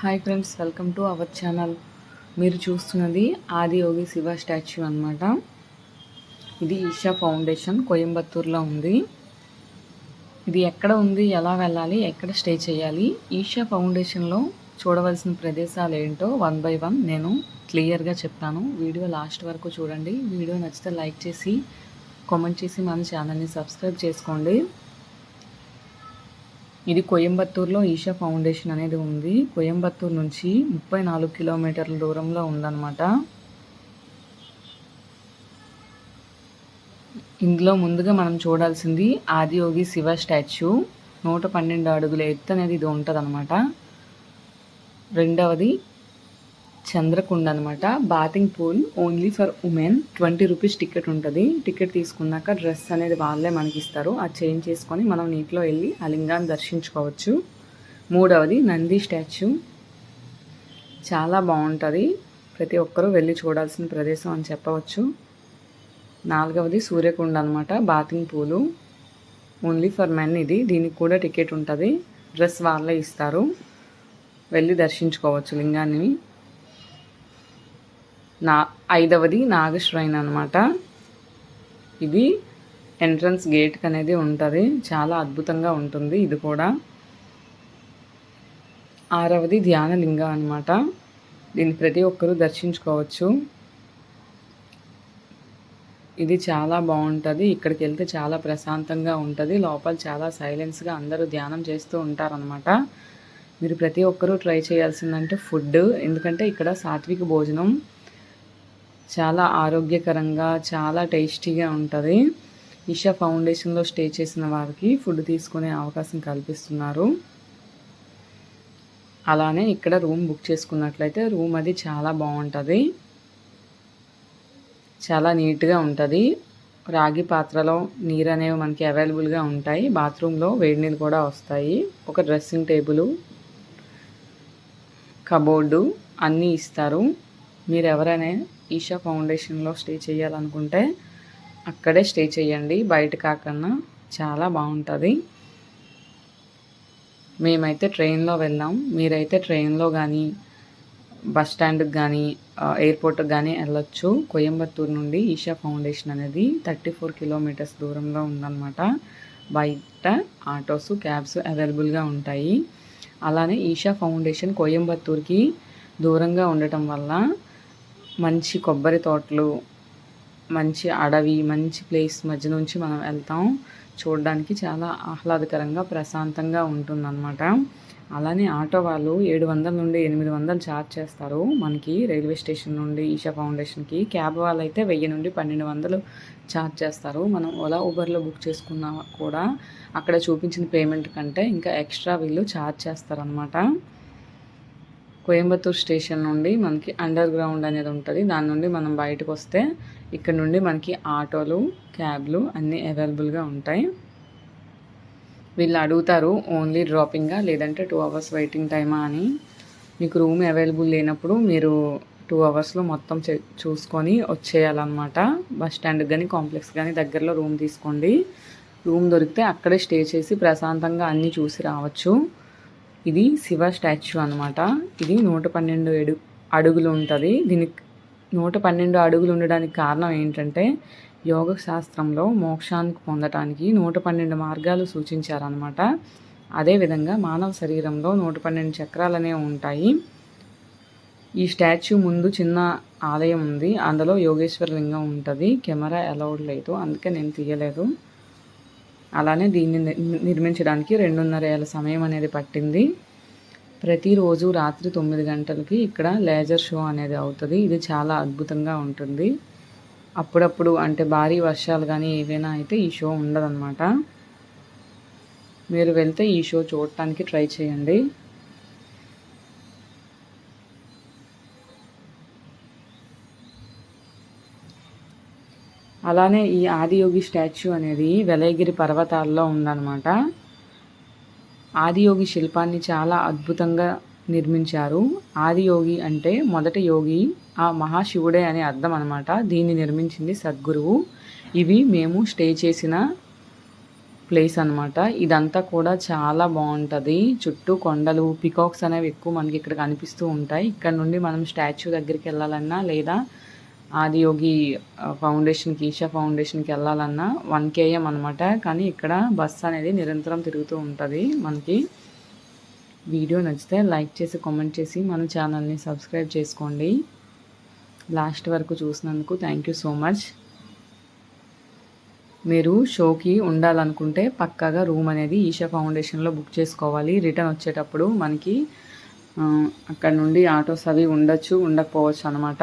Hi friends welcome to our channel మీరు చూస్తున్నది ఆది యోగి శివ స్టాచ్యూ అనమాట ఇది ఈషా ఫౌండేషన్ కోయంబత్తూర్లో ఉంది. ఇది ఎక్కడ ఉంది ఎలా వెళ్ళాలి ఎక్కడ స్టే చేయాలి ఈషా ఫౌండేషన్లో చూడవలసిన ప్రదేశాలు ఏంటో వన్ బై వన్ నేను క్లియర్గా చెప్తాను. వీడియో లాస్ట్ వరకు చూడండి. వీడియో నచ్చితే లైక్ చేసి కామెంట్ చేసి మన ఛానల్ని సబ్స్క్రైబ్ చేసుకోండి. ఇది కోయంబత్తూర్లో ఈషా ఫౌండేషన్ అనేది ఉంది. కోయంబత్తూర్ నుంచి ముప్పై నాలుగు కిలోమీటర్ల దూరంలో ఉందన్నమాట. ఇందులో ముందుగా మనం చూడాల్సింది ఆదియోగి శివ స్టాచ్యూ. నూట పన్నెండు అడుగుల ఎత్తు అనేది ఇది ఉంటుంది రెండవది చంద్రకుండ అనమాట bathing pool only for women twenty rupees ticket ఉంటుంది. టికెట్ తీసుకున్నాక డ్రెస్ అనేది వాళ్ళే మనకి ఇస్తారు. అది చేంజ్ చేసుకొని మనం నీటిలో వెళ్ళి ఆ లింగాన్ని దర్శించుకోవచ్చు. మూడవది నంది స్టాచ్యూ. చాలా బాగుంటుంది. ప్రతి ఒక్కరూ వెళ్ళి చూడాల్సిన ప్రదేశం అని చెప్పవచ్చు. నాలుగవది సూర్యకుండ అనమాట బాతింగ్ పూలు ఓన్లీ ఫర్ మెన్ ఇది. దీనికి కూడా టికెట్ ఉంటుంది. డ్రెస్ వాళ్ళే ఇస్తారు. వెళ్ళి దర్శించుకోవచ్చు లింగాన్ని. నా ఐదవది నాగశ్రైన్ అనమాట ఇది ఎంట్రన్స్ గేట్కి అనేది ఉంటుంది. చాలా అద్భుతంగా ఉంటుంది ఇది కూడా. ఆరవది ధ్యానలింగం అనమాట దీన్ని ప్రతి ఒక్కరూ దర్శించుకోవచ్చు. ఇది చాలా బాగుంటుంది. ఇక్కడికి వెళ్తే చాలా ప్రశాంతంగా ఉంటుంది. లోపల చాలా సైలెన్స్గా అందరూ ధ్యానం చేస్తూ ఉంటారనమాట మీరు ప్రతి ఒక్కరూ ట్రై చేయాల్సిందంటే ఫుడ్ ఎందుకంటే ఇక్కడ సాత్విక భోజనం చాలా ఆరోగ్యకరంగా చాలా టేస్టీగా ఉంటుంది. ఈషా ఫౌండేషన్లో స్టే చేసిన వారికి ఫుడ్ తీసుకునే అవకాశం కల్పిస్తున్నారు. అలానే ఇక్కడ రూమ్ బుక్ చేసుకున్నట్లయితే రూమ్ అది చాలా బాగుంటుంది. చాలా నీట్గా ఉంటుంది. రాగి పాత్రలో నీరు అనేవి మనకి అవైలబుల్గా ఉంటాయి. బాత్రూంలో వేడి నీళ్ళు కూడా వస్తాయి. ఒక డ్రెస్సింగ్ టేబుల్ కబోర్డు అన్నీ ఇస్తారు. మీరు ఎవరైనా ఈషా ఫౌండేషన్లో స్టే చేయాలనుకుంటే అక్కడే స్టే చేయండి. బయట కాకుండా చాలా బాగుంటుంది. మేమైతే ట్రైన్లో వెళ్ళాం. మీరైతే ట్రైన్లో కానీ బస్ స్టాండ్కి కానీ ఎయిర్పోర్ట్కి కానీ వెళ్ళొచ్చు. కోయంబత్తూరు నుండి ఈషా ఫౌండేషన్ అనేది థర్టీ ఫోర్ కిలోమీటర్స్ దూరంలో ఉందన్నమాట. బయట ఆటోస్ క్యాబ్స్ అవైలబుల్గా ఉంటాయి. అలానే ఈషా ఫౌండేషన్ కోయంబత్తూర్కి దూరంగా ఉండటం వల్ల మంచి కొబ్బరి తోటలు మంచి అడవి మంచి ప్లేస్ మధ్య నుంచి మనం వెళ్తాం. చూడడానికి చాలా ఆహ్లాదకరంగా ప్రశాంతంగా ఉంటుందన్నమాట. అలానే ఆటో వాళ్ళు ఏడు వందల నుండి ఎనిమిది వందలు ఛార్జ్ చేస్తారు. మనకి రైల్వే స్టేషన్ నుండి ఈషా ఫౌండేషన్కి క్యాబ్ వాళ్ళు అయితే వెయ్యి నుండి పన్నెండు వందలు ఛార్జ్ చేస్తారు. మనం ఓలా ఊబర్లో బుక్ చేసుకున్నా కూడా అక్కడ చూపించిన పేమెంట్ కంటే ఇంకా ఎక్స్ట్రా వీళ్ళు ఛార్జ్ చేస్తారనమాట కోయంబత్తూర్ స్టేషన్ నుండి మనకి అండర్ గ్రౌండ్ అనేది ఉంటుంది. దాని నుండి మనం బయటకు వస్తే ఇక్కడ నుండి మనకి ఆటోలు క్యాబ్లు అన్నీ అవైలబుల్గా ఉంటాయి. వీళ్ళు అడుగుతారు ఓన్లీ డ్రాపింగా లేదంటే టూ అవర్స్ వెయిటింగ్ టైమా అని. మీకు రూమ్ అవైలబుల్ లేనప్పుడు మీరు టూ అవర్స్లో మొత్తం చూసుకొని వచ్చేయాలన్నమాట. బస్ స్టాండ్ కానీ కాంప్లెక్స్ కానీ దగ్గరలో రూమ్ తీసుకోండి. రూమ్ దొరికితే అక్కడే స్టే చేసి ప్రశాంతంగా అన్నీ చూసి రావచ్చు. ఇది శివ స్టాచ్యూ అనమాట ఇది నూట పన్నెండు ఎడు అడుగులు ఉంటుంది. దీనికి నూట పన్నెండు అడుగులు ఉండడానికి కారణం ఏంటంటే యోగ శాస్త్రంలో మోక్షానికి పొందటానికి నూట పన్నెండు మార్గాలు సూచించారనమాట అదేవిధంగా మానవ శరీరంలో నూట పన్నెండు చక్రాలనే ఉంటాయి. ఈ స్టాచ్యూ ముందు చిన్న ఆలయం ఉంది. అందులో యోగేశ్వర లింగం ఉంటుంది. కెమెరా అలౌడ్ లేదు. అందుకే నేను తీయలేదు. అలానే దీన్ని నిర్మించడానికి రెండున్నర ఏళ్ళ సమయం అనేది పట్టింది. ప్రతిరోజు రాత్రి తొమ్మిది గంటలకి ఇక్కడ లేజర్ షో అనేది అవుతుంది. ఇది చాలా అద్భుతంగా ఉంటుంది. అప్పుడప్పుడు అంటే భారీ వర్షాలు కానీ ఏవైనా అయితే ఈ షో ఉండదన్నమాట. మీరు వెళ్తే ఈ షో చూడటానికి ట్రై చేయండి. అలానే ఈ ఆదియోగి స్టాచ్యూ అనేది వెలయగిరి పర్వతాల్లో ఉందన్నమాట. ఆదియోగి శిల్పాన్ని చాలా అద్భుతంగా నిర్మించారు. ఆదియోగి అంటే మొదటి యోగి ఆ మహాశివుడే అనే అర్థం అనమాట దీన్ని నిర్మించింది సద్గురువు. ఇవి మేము స్టే చేసిన ప్లేస్ అనమాట ఇదంతా కూడా చాలా బాగుంటుంది. చుట్టూ కొండలు పికాక్స్ అనేవి ఎక్కువ మనకి ఇక్కడ కనిపిస్తూ ఉంటాయి. ఇక్కడ నుండి మనం స్టాచ్యూ దగ్గరికి వెళ్ళాలన్నా లేదా ఆదియోగి ఫౌండేషన్కి ఈషా ఫౌండేషన్కి వెళ్ళాలన్నా వన్ కేఎం అనమాట కానీ ఇక్కడ బస్సు అనేది నిరంతరం తిరుగుతూ ఉంటుంది మనకి. వీడియో నచ్చితే లైక్ చేసి కామెంట్ చేసి మన ఛానల్ని సబ్స్క్రైబ్ చేసుకోండి. లాస్ట్ వరకు చూసినందుకు థ్యాంక్ యూ సో మచ్. మీరు షోకి ఉండాలనుకుంటే పక్కాగా రూమ్ అనేది ఈషా ఫౌండేషన్లో బుక్ చేసుకోవాలి. రిటర్న్ వచ్చేటప్పుడు మనకి అక్కడ నుండి ఆటోస్ అవి ఉండొచ్చు ఉండకపోవచ్చు అనమాట